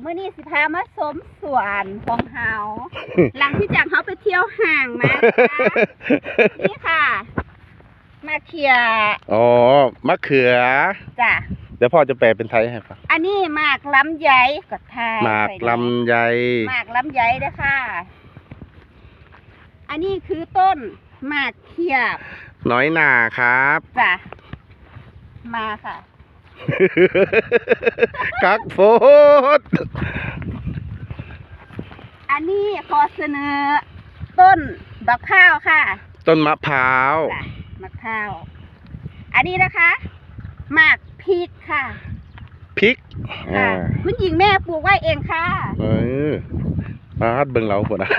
เมื่อนี้สิพามาสมสวนของเฮาหลังที่จากเฮาไปเที่ยวห่างมานะคะนี่ค่ะ มาเขียอ๋อมะเขือจ้ะเดี๋ยวพ่อจะแปลเป็นไทยให้ฟังอันนี้หมากลำไยก็ทายหมากไปลำไยหมากลำไยเด้อค่ะ อันนี้คือต้นหมากเขียบน้อยหนาครับจ้ะมาค่ะ กักโฟดอันนี้ขอเสนอ ต้นดอกข้าวค่ะ ต้นมะพร้าวจ้ะมะพร้าว อันนี้นะคะหมากพริกค่ะพริกค่ะอ่าคุณหญิงแม่ปลูกไว้เองค่ะเออมาฮัดเบิ่งเราพุ่นนะ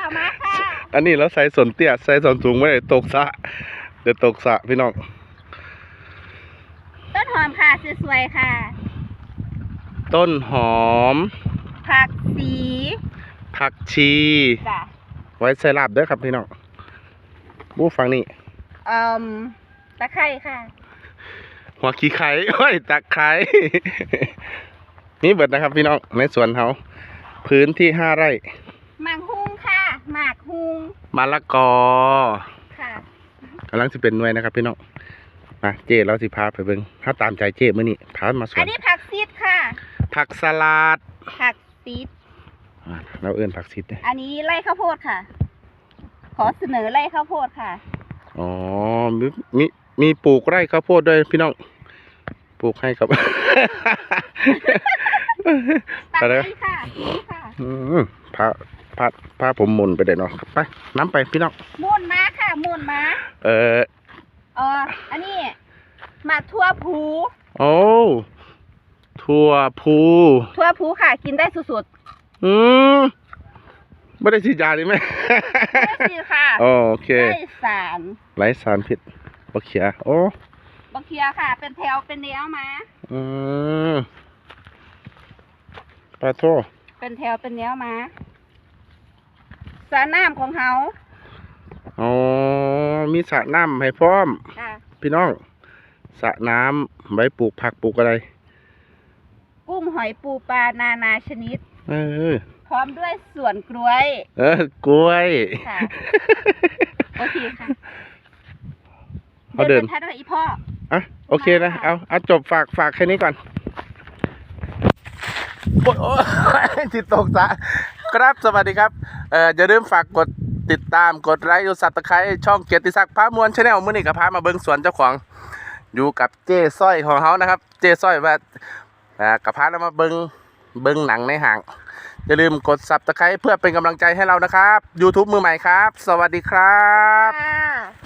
เอามาค่ะอันนี้เราใส่สนเตี้ยใส่สนสูงไม่ได้ตกสระเดี๋ยวตกสระพี่น้องต้น หอมค่ะสวยๆค่ะ ต้นหอม ผักสีผักชี จ้ะไว้ใส่ลาบเด้อครับพี่น้องบูฟังนี่เอ่มตะไคร้ค่ะ หัวขี้ไข่โอ้ยตะไคร้นี่เบิดนะครับพี่น้องในสวนเขาพื้นที่ห้าไร่หมากฮุงค่ะ หมากฮุงมะละกอค่ะกำลังสิเป็นหน่วยนะครับพี่น้อง มาเจ้เราสิพาไปเบิ่งถ้าตามใจเจ้มื้อนี้พามาสวอันนนี้ผักซีดค่ะ ผักสลัดผักซีดอ่าเราเอื้อนผักซิดเนี่ยอันนี้ไร่ข้าวโพดค่ะ ขอเสนอไร่ข้าวโพดค่ะอ๋อมีมีมีปลูกไร่ข้าวโพดด้วยพี่น้องปลูกให้ครับตักไปเลยให้ค่ะนี่ค่ะอืมพาพาพาผมหมุนไปได้เนาะไปน้ำไปพี่น้องมูนม้าค่ะมูนม้าเออ เอออันนี้หมากทั่วผูโอ้ถั่วพูทั่วผูค่ะ กินได้สุดอืมไม่ได้ฉีดยาดีไหมๆได้สิค่ะโอเค ได้สารไร้สารพิษโอเคโอ้บักเคียค่ะ เป็นแถวเป็นแนวมา อืมปลาโทเป็นแถวเป็นแนวมาสระน้ำของเฮาอ๋อ มีสระน้ำให้พร้อม ค่ะพี่น้องสระน้ำไว้ปลูกผักปลูกอะไร กุ้งหอยปูปลานานาชนิด เออ พร้อมด้วยสวนกล้วย เออกล้วย ค่ะ โอเคค่ะเขาเดินไปทัดกับอีพ่ออะโอเคนะ เอาเอาจบฝากฝากแค่นี้ก่อนโอ๊ยโอ๊ยจิตตกสะครับสวัสดีครับเอ่ออย่าลืมฝากกด ติดตามกดไลค์กดซับตะไคร้ช่องเกียรติศักดิ์พามวลชาแนลมื้อนี้กับพามาเบิ้งสวนเจ้าของอยู่กับเจ้สร้อยของเขานะครับ เจ้สร้อยว่าอ่ากับพาเรามาเบิ้งเบิ้งหนังในห่าง อย่าลืมกดซับตะไคร้เพื่อเป็นกำลังใจให้เรานะครับ YouTube มือใหม่ครับ สวัสดีครับ